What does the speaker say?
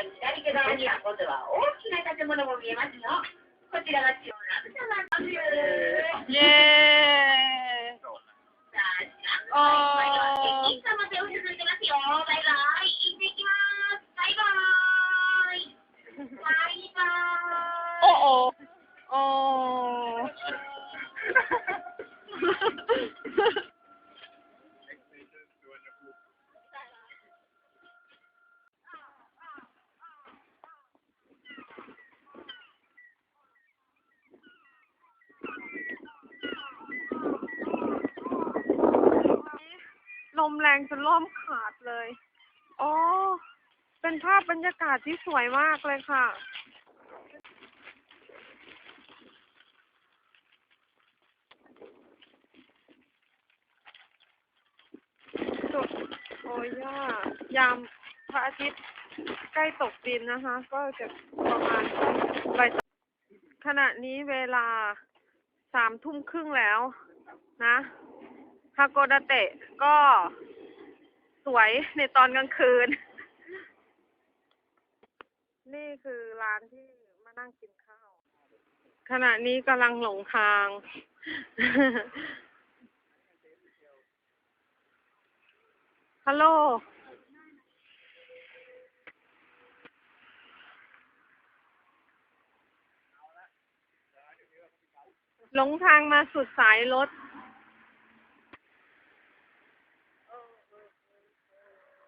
い左手側には今度は大きな建物も見えますよ。こちらが千代ラブです。イーイさあ、お。バイバイ。っ。バイバイ。バイバイ。おお。 ลมแรงจนล่มขาดเลย อ๋อ เป็นภาพบรรยากาศที่สวยมากเลยค่ะ สุดโอ้ยย่ายามพระอาทิตย์ใกล้ตกดินนะคะ ก็จะประมาณบ่ายขณะนี้เวลาสามทุ่มครึ่งแล้วนะ ฮาโกดาเตะก็สวยในตอนกลางคืน นี่คือร้านที่มานั่งกินข้าว ขณะนี้กำลังหลงทาง ฮัลโหลหลงทางมาสุดสายรถ